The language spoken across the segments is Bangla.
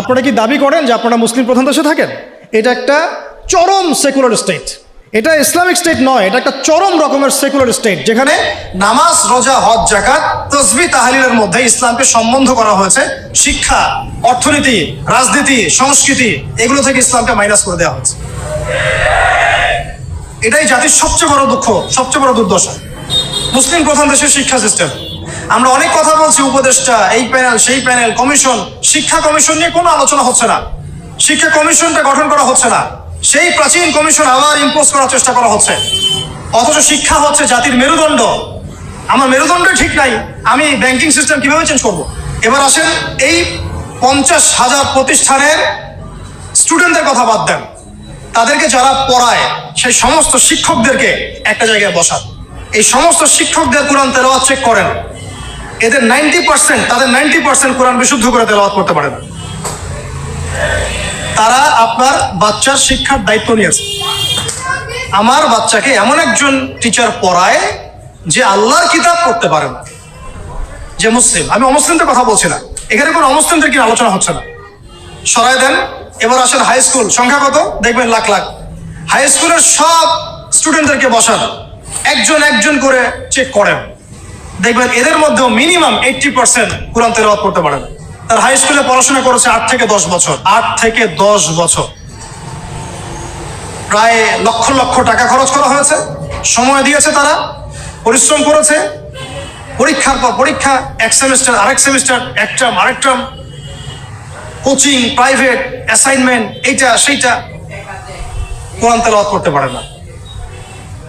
আপনারা কি দাবি করেন যে আপনারা মুসলিম প্রধান দেশে থাকেন? এটা একটা চরম সেকুলার স্টেট এটা ইসলামিক স্টেট নয়, এটা একটা চরম রকমের সেকুলার স্টেট যেখানে নামাজ, রোজা, হজ জাকাত তসবি তাহালিলের মধ্যে ইসলামকে সম্বন্ধ করা হয়েছে। শিক্ষা, অর্থনীতি, রাজনীতি, সংস্কৃতি, এগুলো থেকে ইসলামকে মাইনাস করে দেওয়া হয়েছে। এটাই জাতির সবচেয়ে বড় দুঃখ, সবচেয়ে বড় দুর্দশা। মুসলিম প্রধান দেশের শিক্ষা সিস্টেম আমরা অনেক কথা বলছি, উপদেষ্টা, এই প্যানেল সেই প্যানেল কমিশন শিক্ষা কমিশন নিয়ে কোনো আলোচনা হচ্ছে না। শিক্ষা কমিশনটা গঠন করা হচ্ছে না। সেই প্রাচীন কমিশন আবার ইম্পোজ করার চেষ্টা করা হচ্ছে। অথচ শিক্ষা হচ্ছে জাতির মেরুদণ্ড। আমার মেরুদণ্ড ঠিক নাই, আমি ব্যাংকিং সিস্টেম কীভাবে চেঞ্জ করব? এবার আসেন, এই পঞ্চাশ হাজার প্রতিষ্ঠানের স্টুডেন্টদের কথা বাদ দেন। তাদেরকে যারা পড়ায়, সেই সমস্ত শিক্ষকদেরকে একটা জায়গায় বসান। এই সমস্ত শিক্ষকদের কোরআন তেলাওয়াত চেক করেন। এদের নাইনটি পার্সেন্ট তাদের নাইনটি পার্সেন্ট কোরআন বিশুদ্ধ করে তেলাওয়াত করতে পারে না। তারা আপনার বাচ্চার শিক্ষার দায়িত্ব নিয়েছে আমার বাচ্চাকে এমন একজন টিচার পড়ায় যে আল্লাহর কিতাব পড়তে পারে না। যে মুসলিম, আমি অমুসলিমদের কথা বলছি না। এখানে কোনো অমুসলিমদের কি আলোচনা হচ্ছে না। সরাই দেন, এবার আসেন হাই স্কুল সংখ্যা কত? দেখবেন লাখ লাখ। হাই স্কুলের সব স্টুডেন্টদেরকে বসান। একজন একজন করে চেক করেন। দেখবেন এদের মধ্যেও মিনিমাম এইটটি পার্সেন্ট কোরআন তেলাওয়াত করতে পারে না তার হাই স্কুলে পড়াশোনা করেছে আট থেকে দশ বছর। আট থেকে দশ বছর। প্রায় লক্ষ লক্ষ টাকা খরচ করা হয়েছে। সময় দিয়েছে তারা। পরিশ্রম করেছে। পরীক্ষার পর পরীক্ষা, এক সেমিস্টার আরেক সেমিস্টার এক টার্ম আরেক টার্ম কোচিং প্রাইভেট অ্যাসাইনমেন্ট এইটা, সেইটা কোরআন তেলাওয়াত করতে পারে না।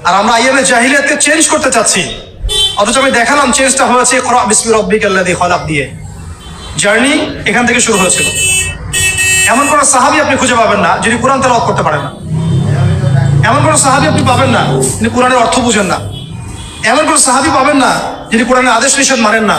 আর আমরা আইএমএ জাহিলিয়াতকে চেঞ্জ করতে চাচ্ছি। অথচ আমি দেখালাম চেঞ্জটা হয়েছে খরা বিসমি রব্বিক দিয়ে খলাক দিয়ে। জার্নি এখান থেকে শুরু হয়েছিল। এমন কোনো সাহাবি আপনি খুঁজে পাবেন না, যিনি কোরআন তেলাওয়াত করতে পারেন না। এমন কোনো সাহাবি আপনি পাবেন না, যিনি কোরআনের অর্থ বুঝেন না। এমন কোনো সাহাবি পাবেন না, যিনি কোরআনের আদেশ নিষেধ মানেন না।